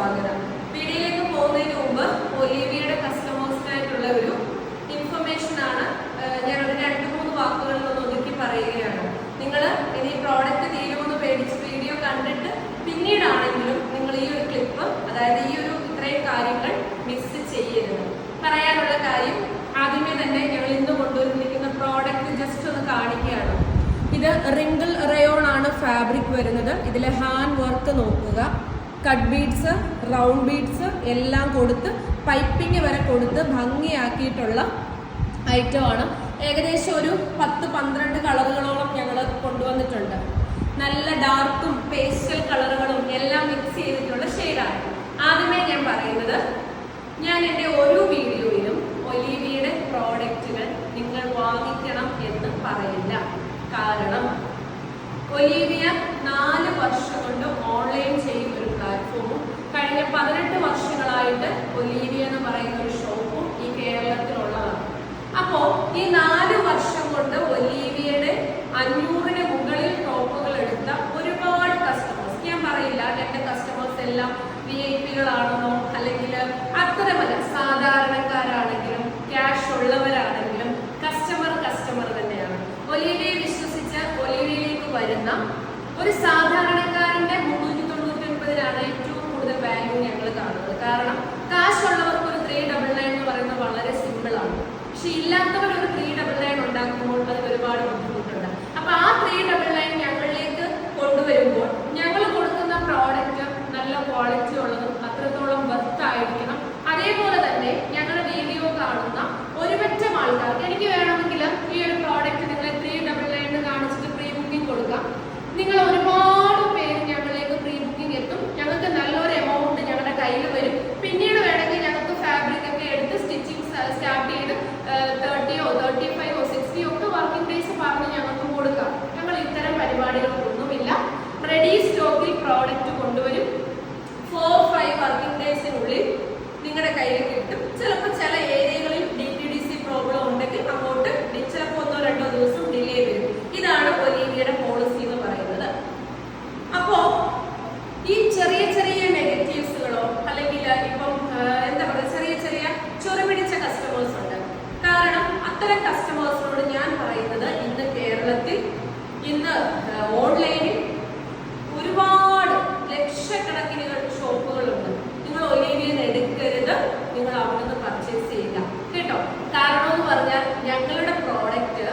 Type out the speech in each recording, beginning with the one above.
സ്വാഗതം. വീഡിയോയിലേക്ക് പോകുന്നതിന് മുമ്പ് ഒലീവിയുടെ കസ്റ്റമേഴ്സിനായിട്ടുള്ള ഒരു ഇൻഫർമേഷൻ ആണ് ഞാൻ ഒരു രണ്ട് മൂന്ന് വാക്കുകളിൽ ഒന്ന് ഒതുക്കി പറയുകയാണ്. നിങ്ങൾ ഇനി പ്രോഡക്റ്റ് തീരുമെന്ന് പേടിച്ച് വീഡിയോ കണ്ടിട്ട് പിന്നീടാണെങ്കിലും നിങ്ങൾ ഈ ഒരു ക്ലിപ്പ് അതായത് ഈ ഒരു ഇത്രയും കാര്യങ്ങൾ മിസ് ചെയ്യരുത്. പറയാനുള്ള കാര്യം ആദ്യമേ തന്നെ ഞങ്ങൾ ഇന്ന് കൊണ്ടുവന്നിരിക്കുന്ന പ്രോഡക്റ്റ് ജസ്റ്റ് ഒന്ന് കാണിക്കുകയാണ്. ഇത് റിങ്കിൾ റയോൺ ആണ് ഫാബ്രിക് വരുന്നത്. ഇതിലെ ഹാൻഡ് വർക്ക് നോക്കുക. കട്ട് ബീഡ്സ് റൗണ്ട് ബീഡ്സ് എല്ലാം കൊടുത്ത് പൈപ്പിംഗ് വരെ കൊടുത്ത് ഭംഗിയാക്കിയിട്ടുള്ള ഐറ്റമാണ് ഏകദേശം ഒരു പത്ത് പന്ത്രണ്ട് കളറുകളോളം ഞങ്ങൾ കൊണ്ടുവന്നിട്ടുണ്ട്. നല്ല ഡാർക്കും പേസ്റ്റൽ കളറുകളും എല്ലാം മിക്സ് ചെയ്തിട്ടുള്ള ഷെയ്ഡാണ് ആദ്യമേ ഞാൻ പറയുന്നത് ഞാൻ എന്റെ ഓരോ വീഡിയോയിലും ഒലീവിയുടെ പ്രോഡക്റ്റുകൾ നിങ്ങൾ വാങ്ങിക്കണം എന്ന് പറയില്ല. കാരണം ഒലീവിയ നാല് വർഷം കൊണ്ട് ഓൺലൈൻ ചെയ്യുന്ന ഒരു പ്ലാറ്റ്ഫോമും കഴിഞ്ഞ പതിനെട്ട് വർഷങ്ങളായിട്ട് ഒലീവിയ എന്ന് പറയുന്ന ഒരു ഷോപ്പും ഈ കേരളത്തിലുള്ളതാണ്. അപ്പോ ഈ നാല് വർഷം കൊണ്ട് ഒലീവിയയുടെ അഞ്ഞൂറിന് മുകളിൽ ടോപ്പുകൾ എടുത്ത ഒരുപാട് കസ്റ്റമേഴ്സ് ഞാൻ പറയില്ല എന്റെ കസ്റ്റമേഴ്സ് എല്ലാം വി ഐ പികളാണെന്നോ അല്ലെങ്കിൽ അത്തരമല്ല സാധാരണക്കാരാണെങ്കിലും ക്യാഷ് ഉള്ളവരാണെങ്കിലും കസ്റ്റമർ കസ്റ്റമർ തന്നെയാണ്. ഒലീവിയെ വിശ്വസിച്ച് ഒലീവിയയിലേക്ക് വരുന്ന ഒരു സാധാരണക്കാരന്റെ മുന്നൂറ്റി തൊണ്ണൂറ്റി ഒൻപതിനാണ് ഏറ്റവും കൂടുതൽ വാല്യൂ ഞങ്ങൾ കാണുന്നത്. കാരണം കാശുള്ളവർക്ക് ഒരു ത്രീ ഡബിൾ നയൻ എന്ന് പറയുന്നത് വളരെ സിമ്പിൾ ആണ്. പക്ഷെ ഇല്ലാത്തവർ ഒരു ത്രീ ഡബിൾ നയൻ ഉണ്ടാക്കുമ്പോൾ അതിൽ ഒരുപാട് ബുദ്ധിമുട്ടുണ്ട്. അപ്പൊ ആ ത്രീ ഡബിൾ നയൻ ഞങ്ങളിലേക്ക് കൊണ്ടുവരുമ്പോൾ ഞങ്ങൾ കൊടുക്കുന്ന പ്രോഡക്റ്റ് നല്ല ക്വാളിറ്റി ഉള്ളതും അത്രത്തോളം വർത്ത് ആയിരിക്കണം അതേപോലെ തന്നെ ഞങ്ങളുടെ വീഡിയോ കാണുന്ന ഒരുപറ്റം ആൾക്കാർക്ക് എനിക്ക് വേണമെങ്കിൽ ഈ ഒരു പ്രോഡക്റ്റ് നിങ്ങളെ ത്രീ ഡബിൾ നയൻ കാണിച്ചിട്ട് പ്രീ ബുക്കിംഗ് കൊടുക്കാം നിങ്ങൾ ഒരുപാട് പേര് ഞങ്ങളിലേക്ക് പ്രീ ബുക്കിംഗ് എത്തും ഞങ്ങൾക്ക് നല്ലൊരു എമൗണ്ട് ഞങ്ങളുടെ കയ്യിൽ വരും പിന്നീട് വേണമെങ്കിൽ ഞങ്ങൾക്ക് ഫാബ്രിക് ഒക്കെ എടുത്ത് സ്റ്റിച്ചിങ് സ്റ്റാർട്ട് ചെയ്ത് തേർട്ടിയോ തേർട്ടി ഫൈവോ സിക്സ്റ്റിയോ ഒക്കെ വർക്കിംഗ് ഡേയ്സ് പറഞ്ഞ് ഞങ്ങൾക്ക് കൊടുക്കാം ഞങ്ങൾ ഇത്തരം പരിപാടികളൊന്നുമില്ല റെഡി സ്റ്റോക്കിൽ പ്രോഡക്റ്റ് കൊണ്ടുവരും ഫോർ ഫൈവ് വർക്കിംഗ് ഡേയ്സിനുള്ളിൽ നിങ്ങളുടെ കയ്യിൽ കിട്ടും ചിലപ്പോൾ ചില ഏരിയകളിൽ D T D C problem ഉണ്ടെങ്കിൽ അങ്ങോട്ട് ഡി- ചിലപ്പോൾ ഒന്നോ രണ്ടോ ദിവസം ഡിലേ വരും ഇതാണ് ഒലീവിയുടെ പോളിസി എന്ന് പറയുന്നത് അപ്പോ ഈ ചെറിയ ചെറിയ നെഗറ്റീവ്സുകളോ അല്ലെങ്കിൽ ഇപ്പം ആ, എന്താ പറയുക ചെറിയ ചെറിയ ചൊറുപിടിച്ച കസ്റ്റമേഴ്സ് ഉണ്ട് കാരണം അത്തരം കസ്റ്റമേഴ്സിനോട് ഞാൻ പറയുന്നത് ഇന്ന് കേരളത്തിൽ ഇന്ന് ഓൺലൈനിൽ ഒരുപാട് ലക്ഷക്കണക്കിന് ഷോപ്പുകളുണ്ട് നിങ്ങൾ ഒലീവിയിൽ നിന്ന് എടുക്കരുത് നിങ്ങൾ അവിടെ നിന്ന് പർച്ചേസ് ചെയ്യുക കേട്ടോ കാരണം എന്ന് പറഞ്ഞാൽ ഞങ്ങളുടെ പ്രോഡക്റ്റ്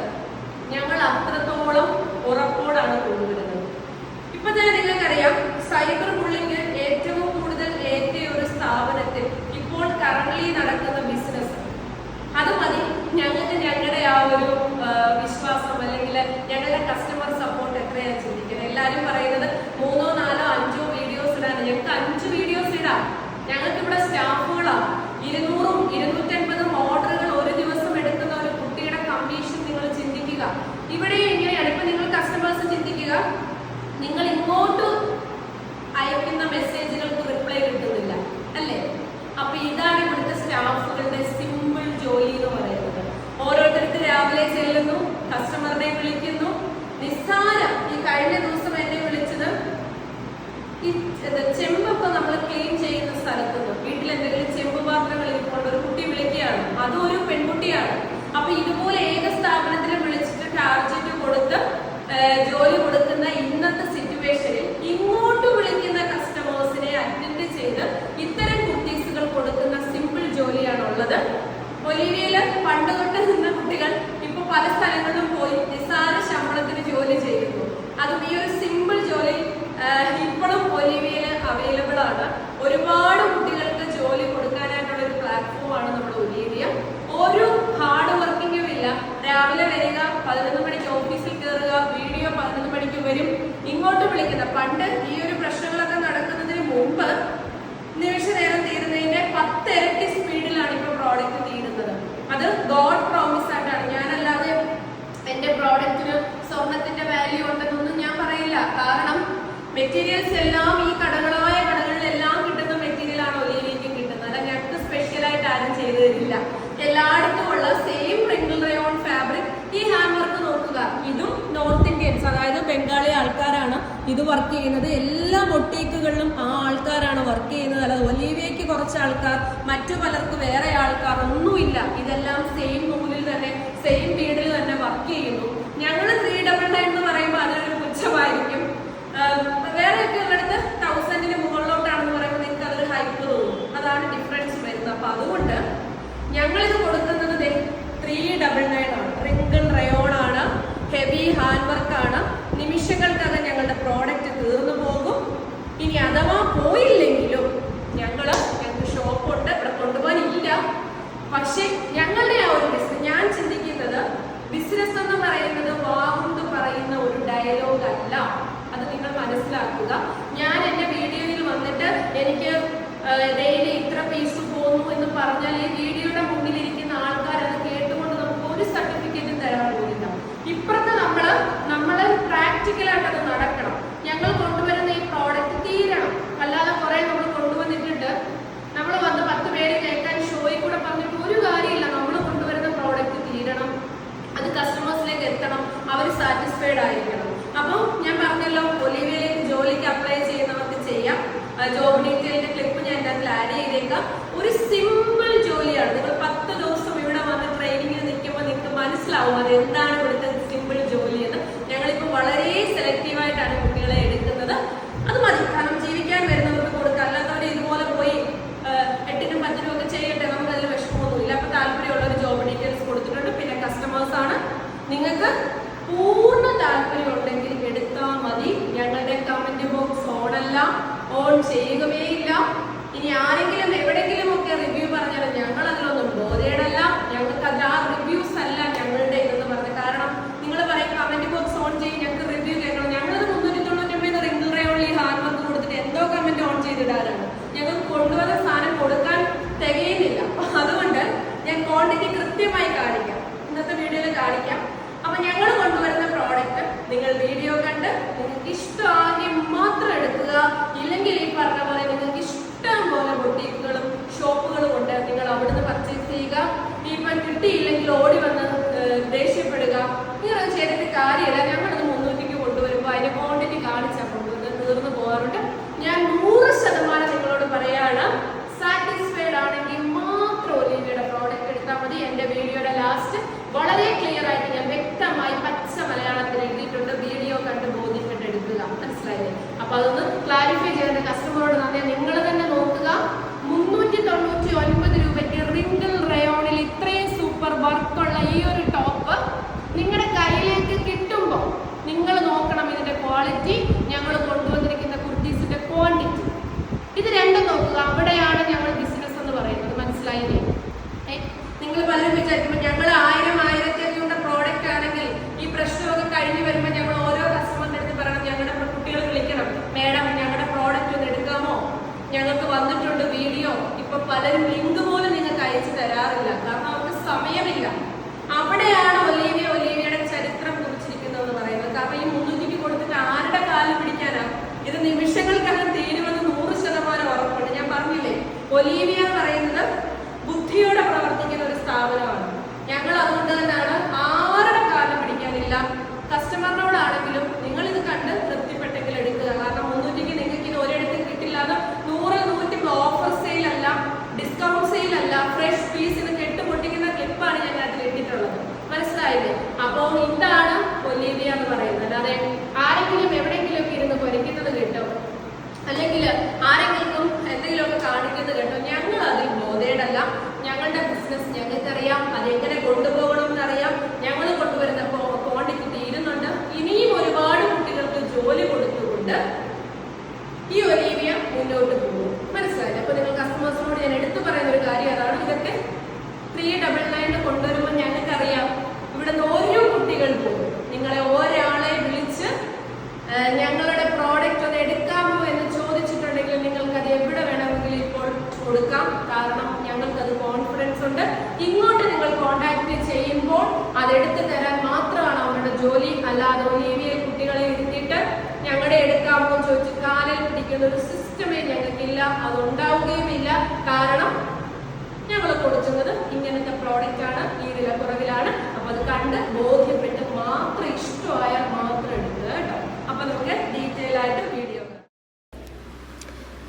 ഞങ്ങൾ അത്രത്തോളം ഉറപ്പോടാണ് കൊണ്ടുവരുന്നത് ഇപ്പൊ തന്നെ നിങ്ങൾക്കറിയാം സൈബർ ബുള്ളിങ് ഏറ്റവും കൂടുതൽ ഏറ്റിയ ഒരു സ്ഥാപനത്തിൽ ഇപ്പോൾ കറണ്ട്ലി നടക്കുന്ന ബിസിനസ് അത് മതി ഞങ്ങൾക്ക് ഞങ്ങളുടെ ആ ഒരു ആ, വിശ്വാസം അല്ലെങ്കിൽ ഞങ്ങളുടെ കസ്റ്റമർ സപ്പോർട്ട് എത്രയാണ് ചിന്തിക്കുന്നത് എല്ലാവരും പറയുന്നത് മൂന്നോ നാലോ അഞ്ചോ വീഡിയോസ് ഇടാണ് ഞങ്ങൾക്ക് അഞ്ച് വീഡിയോസ് ഇടാം ഞങ്ങൾക്ക് ഇവിടെ സ്റ്റാഫുകളാണ് ഇരുന്നൂറും ഇരുന്നൂറ്റൻപതും ഓർഡറുകൾ ഒരു ദിവസം എടുക്കുന്ന ഒരു കുട്ടിയുടെ കമ്മീഷൻ നിങ്ങൾ ചിന്തിക്കുക ഇവിടെ എങ്ങനെയാണ് ഇപ്പൊ നിങ്ങൾ കസ്റ്റമേഴ്സ് ചിന്തിക്കുക നിങ്ങൾ ഇങ്ങോട്ട് അയക്കുന്ന മെസ്സേജുകൾക്ക് റിപ്ലൈ കിട്ടുന്നില്ല അല്ലേ അപ്പൊ ഇതാണ് ഇവിടുത്തെ സ്റ്റാഫുകളുടെ സിമ്പിൾ ജോലി എന്ന് പറയുന്നത്. ഓരോരുത്തർക്ക് രാവിലെ ചെല്ലുന്നു കസ്റ്റമറിനെ വിളിക്കുന്നു. നിസ്സാരം ഈ കഴിഞ്ഞ ദിവസം എന്നെ വിളിച്ചത് ഈ ചെമ്പൊക്കെ നമ്മൾ ക്ലീൻ ചെയ്യുന്ന സ്ഥലത്ത് നിന്ന് വീട്ടിൽ എന്തെങ്കിലും ചെമ്പ് പാത്രങ്ങൾ ഇരിക്കൊണ്ട് ഒരു കുട്ടി വിളിക്കുകയാണ്. അതും ഒരു പെൺകുട്ടിയാണ്. അപ്പൊ ഇതുപോലെ ഏക സ്ഥാപനത്തിൽ വിളിച്ചിട്ട് ടാർജറ്റ് കൊടുത്ത് ഒലിവിയയിൽ പണ്ട് തൊട്ട് നിന്ന കുട്ടികൾ ഇപ്പൊ പല സ്ഥലങ്ങളിലും പോയി നിസ്സാര ശമ്പളത്തിന് ജോലി ചെയ്യുന്നു. അതും ഈ ഒരു സിമ്പിൾ ജോലി ഇപ്പോഴും ഒലിവിയയിൽ അവൈലബിൾ ആണ്. ഒരുപാട് കുട്ടികൾക്ക് ജോലി കൊടുക്കാനായിട്ടുള്ള ഒരു പ്ലാറ്റ്ഫോമാണ് നമ്മുടെ ഒലിവിയ ഒരു ഹാർഡ് വർക്കിംഗും ഇല്ല രാവിലെ വരിക പതിനൊന്ന് മണിക്ക് ഓഫീസിൽ കയറുക വീഡിയോ പതിനൊന്ന് മണിക്ക് വരും ഇങ്ങോട്ട് വിളിക്കുന്ന പണ്ട് ഈ ഒരു പ്രശ്നങ്ങളൊക്കെ നടക്കുന്നതിന് മുമ്പ് നിമിഷ നേരം തീരുന്നതിന്റെ പത്ത് ഇരട്ടി സ്പീഡിലാണ് ഇപ്പൊ പ്രോഡക്റ്റ് തീരുന്നത് അത് ഗോഡ് പ്രോമിസ് ആയിട്ടാണ് ഞാനല്ലാതെ എന്റെ പ്രോഡക്റ്റിന് സ്വർണത്തിന്റെ വാല്യൂ ഉണ്ടെന്നൊന്നും ഞാൻ പറയില്ല കാരണം മെറ്റീരിയൽസ് എല്ലാം ഈ കടകളായ കടകളിലെല്ലാം കിട്ടുന്ന മെറ്റീരിയൽ ആണ് ഒലിയിലേക്ക് കിട്ടുന്നത്. അല്ല ഞങ്ങൾക്ക് സ്പെഷ്യൽ ആയിട്ട് ആരും ചെയ്തു തരില്ല. എല്ലായിടത്തും ഉള്ള സെയിം റിംഗിൾ റയോൺ ഫാബ്രിക് ഈ ഹാൻഡ് വർക്ക് നോക്കുക. ഇതും നോർത്ത് ഇന്ത്യൻസ് അതായത് ബംഗാളി ആൾക്കാരാണ് ഇത് വർക്ക് ചെയ്യുന്നത്. എല്ലാ ബൊട്ടീക്കുകളിലും ആ ആൾക്കാരാണ് വർക്ക് ചെയ്യുന്നത്. അല്ലാതെ ഒലീവിയയ്ക്ക് കുറച്ച് ആൾക്കാർ മറ്റു പലർക്ക് വേറെ ആൾക്കാർ ഒന്നുമില്ല. ഇതെല്ലാം സെയിം നൂലിൽ തന്നെ സെയിം വീടിൽ തന്നെ വർക്ക് ചെയ്യുന്നു ഞങ്ങൾ ത്രീ ഡബിൾ നയൻ എന്ന് പറയുമ്പോൾ അതൊരു പുച്ഛമായിരിക്കും വേറെയൊക്കെ ഉള്ളിടത്ത് തൗസൻഡിന് മുകളിലോട്ടാണെന്ന് പറയുമ്പോൾ നിങ്ങൾക്ക് അതൊരു ഹൈപ്പ് തോന്നും അതാണ് ഡിഫറൻസ് വരുന്നത് അപ്പൊ അതുകൊണ്ട് ഞങ്ങളിത് കൊടുക്കുന്നത് ത്രീ ഡബിൾ നയൻ ആണ് റിങ്കിൾ റയോൺ ആണ് ഹെവി ഹാൻഡ് വർക്ക് ആണ് നിമിഷങ്ങൾക്കകം ഞങ്ങളുടെ പ്രോഡക്റ്റ് തീർന്നു പോകും ഇനി അഥവാ പോയില്ലെങ്കിലും ഞങ്ങൾ ഞങ്ങൾക്ക് ഷോപ്പുണ്ട് ഇവിടെ കൊണ്ടുപോകാനില്ല പക്ഷെ ഞങ്ങളുടെ ആ ഒരു ബിസിനസ് ഞാൻ ചിന്തിക്കുന്നത് ബിസിനസ് എന്ന് പറയുന്നത് വാഗുണ്ട് പറയുന്ന ഒരു ഡയലോഗ് അല്ല അത് നിങ്ങൾ മനസ്സിലാക്കുക ഞാൻ എന്റെ വീഡിയോയിൽ വന്നിട്ട് എനിക്ക് ഡെയിലി ഇത്ര പീസ് പോകുന്നു എന്ന് പറഞ്ഞാൽ ഈ വീഡിയോയുടെ മുന്നിലിരിക്കുന്ന ആൾക്കാർ അത് കേട്ടുകൊണ്ട് നമുക്ക് ഒരു സർട്ടിഫിക്കറ്റും തരാൻ പോകില്ല ഇപ്പുറത്ത് നമ്മൾ നമ്മൾ പ്രാക്ടിക്കലായിട്ട് നടക്കണം. ഞങ്ങൾ കൊണ്ടുവരുന്ന ഈ പ്രോഡക്റ്റ് തീരണം. അല്ലാതെ കുറെ നമ്മൾ കൊണ്ടുവന്നിട്ടുണ്ട്. നമ്മൾ വന്ന് പത്ത് പേര് കേൾക്കാൻ ഷോയിൽ കൂടെ പറഞ്ഞിട്ട് ഒരു കാര്യമില്ല. നമ്മൾ കൊണ്ടുവരുന്ന പ്രോഡക്റ്റ് തീരണം. അത് കസ്റ്റമേഴ്സിലേക്ക് എത്തണം. അവർ സാറ്റിസ്ഫൈഡ് ആയിരിക്കണം. അപ്പോൾ ഞാൻ പറഞ്ഞല്ലോ ഒലിവിയയിലേക്ക് ജോലിക്ക് അപ്ലൈ ചെയ്യുന്നവർക്ക് ചെയ്യാം. ജോബ് ഡീറ്റെയിലിന്റെ ക്ലിപ്പ് ഞാൻ അതിൽ ആഡ് ചെയ്തേക്കാം. ഒരു സിമ്പിൾ ജോലിയാണ് നിങ്ങൾ പത്ത് ദിവസം ഇവിടെ വന്ന് ട്രെയിനിങ്ങിന് നിൽക്കുമ്പോൾ നിങ്ങൾക്ക് മനസ്സിലാവും അത് എന്താണ് ഇവിടുത്തെ സിമ്പിൾ ജോലി എന്ന് ഞങ്ങളിപ്പോൾ വളരെ സെലക്റ്റീവ് ആയിട്ടാണ് കുട്ടികളെ എടുക്കുന്നത്. അത് മതി. കാരണം ജീവിക്കാൻ വരുന്നവർക്ക് കൊടുക്കുക. അല്ലാത്തവർ ഇതുപോലെ പോയി എട്ടിനും പത്തിനും ഒക്കെ ചെയ്യട്ടെ നമുക്ക് അതിൽ വിഷമമൊന്നുമില്ല. അപ്പൊ താല്പര്യമുള്ള ഒരു ജോബ് ഡീറ്റെയിൽസ് കൊടുത്തിട്ടുണ്ട്. പിന്നെ കസ്റ്റമേഴ്സ് ആണ്. നിങ്ങൾക്ക് പൂർണ താല്പര്യം ഉണ്ടെങ്കിൽ എടുത്താൽ മതി. ഞങ്ങളുടെ കമന്റ് ബോക്സ് ഓണല്ല ഓൺ ചെയ്യുകയേ ഇല്ല ഇനി ആരെങ്കിലും എവിടെങ്കിലും ഒക്കെ റിവ്യൂ പറഞ്ഞാൽ ഞങ്ങൾ അതിലൊന്നും ബോധേടല്ല ഞങ്ങൾക്ക് അത് ആ റിവ്യൂസ് അല്ല ഞങ്ങളുടെ ഇതെന്ന് പറഞ്ഞത് കാരണം നിങ്ങൾ പറയും കമന്റ് ബോക്സ് ഓൺ ചെയ്യും ഞങ്ങൾക്ക് റിവ്യൂ കേൾക്കണം ഞങ്ങൾ മുന്നൂറ്റി തൊണ്ണൂറ്റൊമ്പത് റിംഗിൾ റയോളി ഹാർഡ് വർക്ക് കൊടുത്തിട്ട് എന്തോ കമന്റ് ഓൺ ചെയ്തിടാനാണ് ഞങ്ങൾക്ക് കൊണ്ടുവന്ന സാധനം കൊടുക്കാൻ തികയുന്നില്ല അപ്പൊ അതുകൊണ്ട് ഞാൻ ക്വാണ്ടിറ്റി കൃത്യമായി ഇന്നത്തെ വീഡിയോയിൽ കാണിക്കാം. അപ്പൊ ഞങ്ങൾ കൊണ്ടുവരുന്ന പ്രോഡക്റ്റ് നിങ്ങൾ വീഡിയോ കണ്ട് നിങ്ങൾക്ക് ഇഷ്ടമാകെ മാത്രം എടുക്കുക ഇല്ലെങ്കിൽ ഈ പറഞ്ഞ പോലെ നിങ്ങൾക്ക് ഇഷ്ടം പോലെ ബൊട്ടീക്കുകളും ഷോപ്പുകളും ഉണ്ട് നിങ്ങൾ അവിടുന്ന് പർച്ചേസ് ചെയ്യുക ഇപ്പം കിട്ടിയില്ലെങ്കിൽ ഓടി വന്ന് ഏഹ്, ദേഷ്യപ്പെടുക ഇങ്ങനെ ചെയ്തിട്ട് കാര്യമില്ല ഞങ്ങളത് മുന്നൂറ്റിക്ക് കൊണ്ടുവരുമ്പോൾ അതിന്റെ ക്വാണ്ടിറ്റി കാണിച്ചാൽ കൊണ്ടുവന്ന് തീർന്നു പോകാറുണ്ട് ഞാൻ നൂറ് ശതമാനം നിങ്ങളോട് പറയാണ് സാറ്റിസ്ഫൈഡ് ആണെങ്കിൽ മാത്രം ഒലിവിയുടെ പ്രോഡക്റ്റ് എടുത്താൽ മതി എന്റെ വീഡിയോയുടെ ലാസ്റ്റ് വളരെ ക്ലിയർ ആയിട്ട് ഞാൻ വ്യക്തമായി പച്ച മലയാളത്തിൽ എഴുതിയിട്ടുണ്ട് വീഡിയോ കണ്ട് ബോധ്യപ്പെട്ട് എടുക്കുക മനസ്സിലായില്ലേ അപ്പൊ അതൊന്ന് ക്ലാരിഫൈ ചെയ്യേണ്ട കസ്റ്റമറോട് നന്ദി. നിങ്ങൾ തന്നെ നോക്കുക. മുന്നൂറ്റി തൊണ്ണൂറ്റി ഒൻപത് രൂപയ്ക്ക് റിങ്കിൾ റയോണിൽ ഇത്രയും സൂപ്പർ വർക്കുള്ള ഈ ഒരു ടോപ്പ് നിങ്ങളുടെ കയ്യിലേക്ക് കിട്ടുമ്പോൾ നിങ്ങൾ നോക്കണം ഇതിന്റെ ക്വാളിറ്റി ഞങ്ങൾ കൊണ്ടുവന്നിരിക്കുന്ന കുർത്തീസിന്റെ ക്വാണ്ടിറ്റി ഇത് രണ്ടും നോക്കുക. അവിടെയാണ് ഞങ്ങൾ ബിസിനസ് എന്ന് പറയുന്നത്. മനസ്സിലായില്ലേ? നിങ്ങൾ പലരും വിചാരിക്കുമ്പോൾ ഞങ്ങൾ ആയിരം ആയിരത്തി അഞ്ഞൂറ് പ്രോഡക്റ്റ് ആണെങ്കിൽ ഈ പ്രശ്നമൊക്കെ കഴിഞ്ഞ് വരുമ്പോൾ ഞങ്ങൾ ഓരോ കസ്റ്റമറിന്റെ അടുത്ത് പറയണം ഞങ്ങളുടെ കുട്ടികൾ വിളിക്കണം മേഡം ഞങ്ങളുടെ പ്രോഡക്റ്റ് ഒന്ന് എടുക്കാമോ ഞങ്ങൾക്ക് വന്നിട്ടുണ്ട് വീഡിയോ ഇപ്പൊ പലരും ലിങ്ക് പോലും നിങ്ങൾക്ക് അയച്ചു തരാറില്ല. കാരണം അവർക്ക് സമയമില്ല. അവിടെയാണ് ഒലീവിയ ഒലീവിയയുടെ ചരിത്രം കുറിച്ചിരിക്കുന്നതെന്ന് പറയുന്നത്. കാരണം ഈ മുന്നൂറ്റിക്ക് കൊടുത്തിട്ട് ആരുടെ കാലം പിടിക്കാനാ? ഇത് നിമിഷങ്ങൾക്കകം തീരുമെന്ന് നൂറ് ശതമാനം ഉറപ്പുണ്ട്. ഞാൻ പറഞ്ഞില്ലേ? ഒലീവിയ എന്ന് പറയുന്നത് ബുദ്ധിയോടെ പ്രവർത്തിക്കുന്ന ഒരു സ്ഥാപനമാണ്. ഞങ്ങൾ അതുകൊണ്ട് തന്നെയാണ് ആരുടെ കാലം പിടിക്കാനില്ല കസ്റ്റമറിനോടാണെങ്കിലും നിങ്ങൾ ഇത് കണ്ട് തൃപ്തിപ്പെട്ടെങ്കിൽ എടുക്കുക കാരണം മുന്നൂറ്റിക്ക് നിങ്ങൾക്ക് ഇത് ഒരിടത്തും കിട്ടില്ല അത് നൂറ് നൂറ്റി ഓഫർ സെയിൽ അല്ല ഡിസ്കൗണ്ട് സെയിൽ അല്ല ഫ്രഷ് പീസിന് കെട്ട് പൊട്ടിക്കുന്ന ക്ലിപ്പാണ് ഞങ്ങൾ അതിൽ ഇട്ടിട്ടുള്ളത് മനസ്സിലായില്ലേ അപ്പോൾ ഇതാണ് ഒലീവിയ എന്ന് പറയുന്നത് അല്ലാതെ ആരെങ്കിലും എവിടെയെങ്കിലും ഒക്കെ ഇരുന്ന് പൊരിക്കുന്നത് കേട്ടോ അല്ലെങ്കിൽ ആരെങ്കിലും എന്തെങ്കിലുമൊക്കെ കാണിക്കുന്നത് കേട്ടോ ഞങ്ങൾ അതിൽ ബോധേടല്ല ഞങ്ങളുടെ ബിസിനസ് ഞങ്ങൾക്കറിയാം അതെങ്ങനെ കൊണ്ടുപോകണം എന്നറിയാം ഞങ്ങൾ കൊണ്ടുവരുന്ന ക്വാണ്ടിറ്റി തീരുന്നുണ്ട് ഇനിയും ഒരുപാട് കുട്ടികൾക്ക് ജോലി കൊടുത്തുകൊണ്ട് ഈ ഒലീവിയ മുന്നോട്ട് പോകും മനസ്സിലായില്ലേ അപ്പൊ നിങ്ങൾ കസ്റ്റമേഴ്സിനോട് ഞാൻ എടുത്തു പറയുന്ന ഒരു കാര്യം അതാണ് ഇതൊക്കെ ത്രീ ഡബിൾ നയൻ കൊണ്ടുവരുമ്പോൾ ഞങ്ങൾക്കറിയാം ഇവിടുന്ന് ഓരോ കുട്ടികൾ പോകും നിങ്ങളെ ഒരാളെ വിളിച്ച് ആ, ഞങ്ങളുടെ പ്രോഡക്റ്റ് ഒന്ന് എടുക്കാമോ എന്ന് ചോദിച്ചിട്ടുണ്ടെങ്കിൽ നിങ്ങൾക്ക് അത് എവിടെ വേണമെങ്കിലും ഇപ്പോൾ കൊടുക്കാം കാരണം ഞങ്ങൾക്ക് അത് കോൺഫിഡൻസ് ഉണ്ട് ഇങ്ങോട്ട് നിങ്ങൾ കോൺടാക്ട് ചെയ്യുമ്പോൾ അത് എടുത്തു തരാൻ മാത്രമാണ് അവരുടെ ജോലി അല്ലാതെ ഒലീവിയ കുട്ടികളെ ഇരുത്തിയിട്ട് ഞങ്ങളുടെ എടുക്കാമോ എന്ന് ചോദിച്ച് പിടിക്കുന്ന ഒരു സിസ്റ്റമേ ഞങ്ങൾക്കില്ല. അത് ഉണ്ടാവുകയുമില്ല കാരണം ഞങ്ങൾ കൊടുക്കുന്നത് ഇങ്ങനത്തെ പ്രോഡക്റ്റ് ആണ് ഈ വിലക്കുറവിലാണ്. അപ്പൊ അത് കണ്ട് ബോധ്യപ്പെട്ട് മാത്രം ഇഷ്ടമായാൽ മാത്രം എടുക്കുക കേട്ടോ. അപ്പൊ നമുക്ക് ഡീറ്റെയിൽ ആയിട്ട്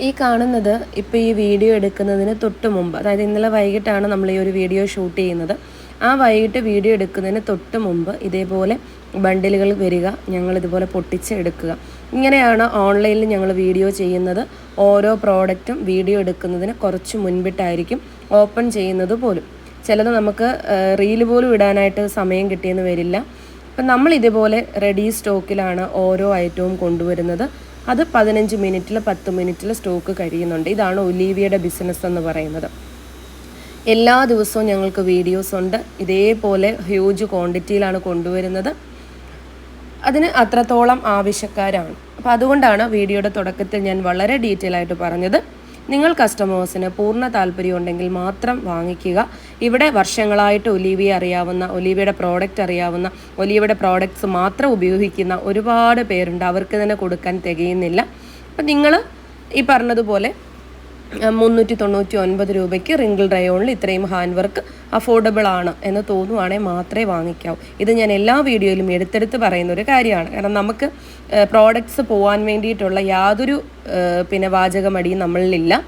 ഈ കാണുന്നത് ഇപ്പോൾ ഈ വീഡിയോ എടുക്കുന്നതിന് തൊട്ട് മുമ്പ് അതായത് ഇന്നലെ വൈകിട്ടാണ് നമ്മൾ ഈ ഒരു വീഡിയോ ഷൂട്ട് ചെയ്യുന്നത്. ആ വൈകിട്ട് വീഡിയോ എടുക്കുന്നതിന് തൊട്ട് മുമ്പ് ഇതേപോലെ ബണ്ടിലുകൾ വരിക ഞങ്ങളിതുപോലെ പൊട്ടിച്ച് എടുക്കുക ഇങ്ങനെയാണ് ഓൺലൈനിൽ ഞങ്ങൾ വീഡിയോ ചെയ്യുന്നത്. ഓരോ പ്രോഡക്റ്റും വീഡിയോ എടുക്കുന്നതിന് കുറച്ച് മുൻപിട്ടായിരിക്കും ഓപ്പൺ ചെയ്യുന്നത് പോലും. ചിലത് നമുക്ക് റീൽ പോലും ഇടാനായിട്ട് സമയം കിട്ടിയെന്ന് വരില്ല. അപ്പം നമ്മൾ ഇതുപോലെ റെഡി സ്റ്റോക്കിലാണ് ഓരോ ഐറ്റവും കൊണ്ടുവരുന്നത്. അത് പതിനഞ്ച് മിനിറ്റിൽ പത്ത് മിനിറ്റിൽ സ്റ്റോക്ക് കഴിയുന്നുണ്ട്. ഇതാണ് ഒലീവിയയുടെ ബിസിനസ് എന്ന് പറയുന്നത്. എല്ലാ ദിവസവും ഞങ്ങൾക്ക് വീഡിയോസ് ഉണ്ട്. ഇതേപോലെ ഹ്യൂജ് ക്വാണ്ടിറ്റിയിലാണ് കൊണ്ടുവരുന്നത്. അതിന് അത്രത്തോളം ആവശ്യക്കാരാണ്. അപ്പോൾ അതുകൊണ്ടാണ് വീഡിയോയുടെ തുടക്കത്തിൽ ഞാൻ വളരെ ഡീറ്റെയിൽ ആയിട്ട് പറഞ്ഞത്. നിങ്ങൾ കസ്റ്റമേഴ്സിന് പൂർണ താല്പര്യം ഉണ്ടെങ്കിൽ മാത്രം വാങ്ങിക്കുക. ഇവിടെ വർഷങ്ങളായിട്ട് ഒലീവിയെ അറിയാവുന്ന ഒലീവിയുടെ പ്രോഡക്റ്റ് അറിയാവുന്ന ഒലീവിയുടെ പ്രോഡക്റ്റ്സ് മാത്രം ഉപയോഗിക്കുന്ന ഒരുപാട് പേരുണ്ട്. അവർക്ക് തന്നെ കൊടുക്കാൻ തികയുന്നില്ല. അപ്പം നിങ്ങൾ ഈ പറഞ്ഞതുപോലെ മുന്നൂറ്റി തൊണ്ണൂറ്റി ഒൻപത് രൂപയ്ക്ക് റിങ്കിൾ ഡ്രയോണിൽ ഇത്രയും ഹാൻഡ് വർക്ക് അഫോർഡബിൾ ആണ് എന്ന് തോന്നുവാണെങ്കിൽ മാത്രമേ വാങ്ങിക്കാവൂ. ഇത് ഞാൻ എല്ലാ വീഡിയോയിലും എടുത്തെടുത്ത് പറയുന്ന ഒരു കാര്യമാണ്. കാരണം നമുക്ക് പ്രോഡക്ട്സ് പോകാൻ വേണ്ടിയിട്ടുള്ള യാതൊരു പിന്നെ വാചകമടിയും നമ്മളിലില്ല.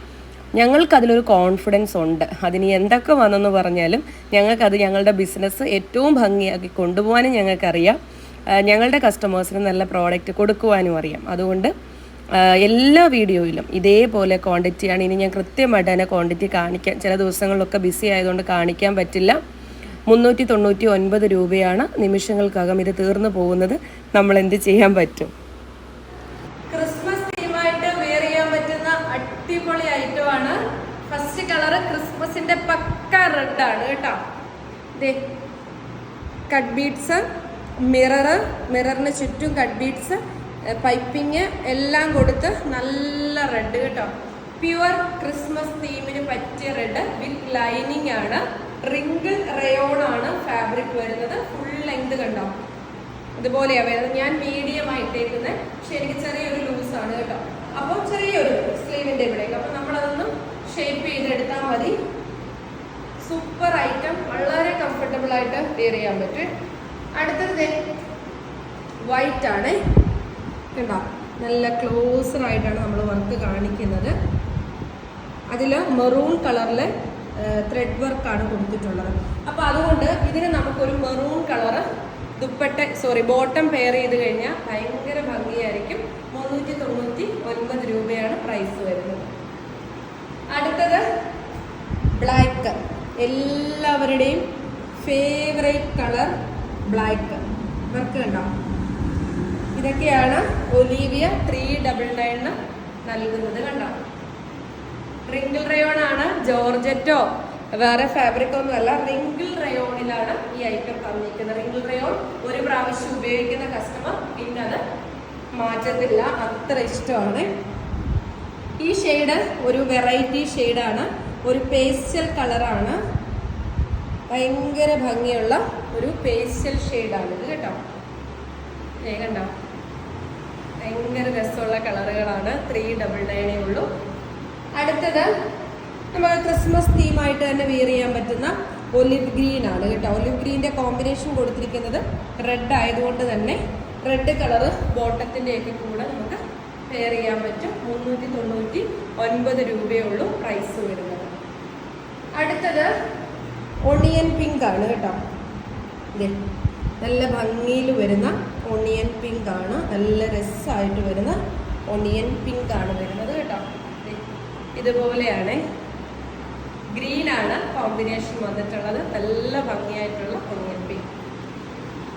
ഞങ്ങൾക്ക് അതിലൊരു കോൺഫിഡൻസ് ഉണ്ട്. അതിന് എന്തൊക്കെ വന്നെന്ന് പറഞ്ഞാലും ഞങ്ങൾക്കത് ഞങ്ങളുടെ ബിസിനസ് ഏറ്റവും ഭംഗിയാക്കി കൊണ്ടുപോകാനും ഞങ്ങൾക്കറിയാം. ഞങ്ങളുടെ കസ്റ്റമേഴ്സിന് നല്ല പ്രോഡക്റ്റ് കൊടുക്കുവാനും അറിയാം. അതുകൊണ്ട് എല്ലാ വീഡിയോയിലും ഇതേപോലെ ക്വാണ്ടിറ്റിയാണ് ഇനി ഞാൻ കൃത്യമായിട്ട് തന്നെ ക്വാണ്ടിറ്റി കാണിക്കാൻ ചില ദിവസങ്ങളിലൊക്കെ ബിസി ആയതുകൊണ്ട് കാണിക്കാൻ പറ്റില്ല. മുന്നൂറ്റി തൊണ്ണൂറ്റി ഒൻപത് രൂപയാണ് നിമിഷങ്ങൾക്കകം ഇത് തീർന്നു പോകുന്നത്. നമ്മൾ എന്ത് ചെയ്യാൻ പറ്റും? ക്രിസ്മസ് തീമായിട്ട് വെയർ ചെയ്യാൻ പറ്റുന്ന അടിപൊളി ഐറ്റം ആണ്. ഫസ്റ്റ് കളർ ക്രിസ്മസിന്റെ പക്ക റെഡ് ആണ് കേട്ടോ. കട്ട് ബീഡ്സ് മിററ് മിററിന് ചുറ്റും കട്ട് ബീഡ്സ് പൈപ്പിങ് എല്ലാം കൊടുത്ത് നല്ല റെഡ് കേട്ടോ. പ്യുവർ ക്രിസ്മസ് തീമിന് പറ്റിയ റെഡ് വിത്ത് ലൈനിങ് ആണ്. റിങ്കിൾ റയോൺ ആണ് ഫാബ്രിക് വരുന്നത്. ഫുൾ ലെങ്ത് കണ്ടോ? ഇതുപോലെയാ വരുന്നത്. ഞാൻ മീഡിയം ആയിട്ടേക്കുന്നത് പക്ഷെ എനിക്ക് ചെറിയൊരു ആണ് കേട്ടോ. അപ്പോൾ ചെറിയൊരു സ്ലീവിന്റെ ഇവിടേക്ക്. അപ്പോൾ നമ്മളതൊന്ന് ഷേപ്പ് ചെയ്തെടുത്താൽ മതി. സൂപ്പർ ഐറ്റം വളരെ കംഫർട്ടബിൾ ആയിട്ട് വെയർ ചെയ്യാൻ പറ്റും. അടുത്തത് വൈറ്റ് ആണ്. കണ്ടോ? നല്ല ക്ലോസർ ആയിട്ടാണ് നമ്മൾ വർക്ക് കാണിക്കുന്നത്. അതിൽ മെറൂൺ കളറിൽ ത്രെഡ് വർക്കാണ് കൊടുത്തിട്ടുള്ളത്. അപ്പോൾ അതുകൊണ്ട് ഇതിന് നമുക്കൊരു maroon colour dupatta sorry bottom pair ചെയ്ത് കഴിഞ്ഞാൽ ഭയങ്കര ഭംഗിയായിരിക്കും. മുന്നൂറ്റി തൊണ്ണൂറ്റി ഒൻപത് രൂപയാണ് പ്രൈസ് വരുന്നത്. അടുത്തത് ബ്ലാക്ക് എല്ലാവരുടെയും ഫേവറേറ്റ് കളർ ബ്ലാക്ക് വർക്ക് കണ്ടോ? ഇതൊക്കെയാണ് ഒലീവിയ ത്രീ ഡബിൾ നയന് നൽകുന്നത് കണ്ടോ? റിങ്കിൾ റയോൺ ആണ് ജോർജറ്റോ. വേറെ ഫാബ്രിക് ഒന്നും അല്ല റിങ്കിൾ റയോണിലാണ് ഈ ഐറ്റം തന്നിരിക്കുന്നത്. റിങ്കിൾ റയോൺ ഒരു പ്രാവശ്യം ഉപയോഗിക്കുന്ന കസ്റ്റമർ പിന്നെ അത് മാറ്റത്തില്ല അത്ര ഇഷ്ടമാണ്. ഈ ഷെയ്ഡ് ഒരു വെറൈറ്റി ഷെയ്ഡാണ് ഒരു പേസ്റ്റൽ കളറാണ് ഭയങ്കര ഭംഗിയുള്ള ഒരു പേസ്റ്റൽ ഷെയ്ഡാണ് ഇത് കേട്ടോ. കണ്ടോ? ഭയങ്കര രസമുള്ള കളറുകളാണ്. ത്രീ ഡബിൾ നയനേ ഉള്ളൂ. അടുത്തത് നമ്മൾ ക്രിസ്മസ് തീമായിട്ട് തന്നെ വിയർ ചെയ്യാൻ പറ്റുന്ന ഒലിവ് ഗ്രീൻ ആണ് കേട്ടോ. ഒലിവ് ഗ്രീന്റെ കോമ്പിനേഷൻ കൊടുത്തിരിക്കുന്നത് റെഡ് ആയതുകൊണ്ട് തന്നെ റെഡ് കളറ് ബോട്ടത്തിന്റെയൊക്കെ കൂടെ നമുക്ക് പെയർ ചെയ്യാൻ പറ്റും. മുന്നൂറ്റി തൊണ്ണൂറ്റി ഒൻപത് രൂപയേ ഉള്ളൂ പ്രൈസ് വരുന്നത്. അടുത്തത് ഒണിയൻ പിങ്ക് ആണ് കേട്ടോ. നല്ല ഭംഗിയിൽ വരുന്ന ഒണിയൻ പിങ്ക് ആണ്. നല്ല രസമായിട്ട് വരുന്ന ഒണിയൻ പിങ്ക് ആണ് വരുന്നത് കേട്ടോ. ഇതുപോലെയാണ്. ഗ്രീൻ ആണ് കോമ്പിനേഷൻ വന്നിട്ടുള്ളത്. നല്ല ഭംഗിയായിട്ടുള്ള ഒണിയൻ പിങ്ക്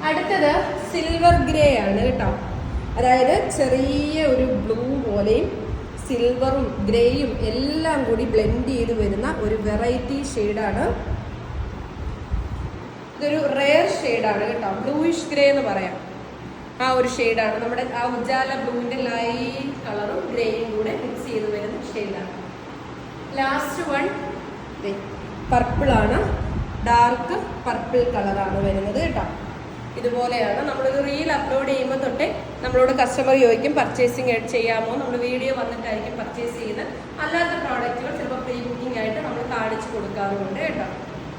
അടുത്തത് സിൽവർ ഗ്രേ ആണ് കേട്ടോ. അതായത് ചെറിയ ഒരു ബ്ലൂ പോലെയും സിൽവറും ഗ്രേയും എല്ലാം കൂടി ബ്ലെൻഡ് ചെയ്ത് വരുന്ന ഒരു വെറൈറ്റി ഷെയ്ഡാണ് ഇതൊരു റെയർ ഷെയ്ഡാണ് കേട്ടോ. ബ്ലൂയിഷ് ഗ്രേ എന്ന് പറയാം. ആ ഒരു ഷെയ്ഡാണ്. നമ്മുടെ ആ ഉജാല ബ്ലൂവിന്റെ ലൈറ്റ് കളറും ഗ്രേയും കൂടെ മിക്സ് ചെയ്ത് വരുന്ന ഷെയ്ഡാണ്. ലാസ്റ്റ് വൺ പർപ്പിളാണ് ഡാർക്ക് പർപ്പിൾ കളറാണ് വരുന്നത് കേട്ടോ. ഇതുപോലെയാണ് നമ്മളൊരു റീൽ അപ്ലോഡ് ചെയ്യുമ്പോൾ തൊട്ടേ നമ്മളോട് കസ്റ്റമർ ചോദിക്കും പർച്ചേസിങ് ചെയ്യാമോ? നമ്മൾ വീഡിയോ വന്നിട്ടായിരിക്കും പർച്ചേസ് ചെയ്യുന്നത്. അല്ലാത്ത പ്രോഡക്റ്റുകൾ ചിലപ്പോൾ പ്രീ ബുക്കിംഗ് ആയിട്ട് നമ്മൾ കാണിച്ചു കൊടുക്കാറുമുണ്ട് കേട്ടോ.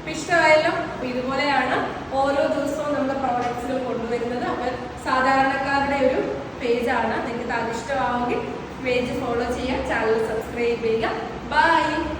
അപ്പൊ ഇതുപോലെയാണ് ഓരോ ദിവസവും നമ്മൾ പ്രോഡക്ട്സുകൾ കൊണ്ടുവരുന്നത്. അപ്പം സാധാരണക്കാരുടെ ഒരു പേജാണ് നിങ്ങൾക്ക് അത് ഇഷ്ടമാവുമെങ്കിൽ പേജ് ഫോളോ ചെയ്യുക ചാനൽ സബ്സ്ക്രൈബ് ചെയ്യുക. ബൈ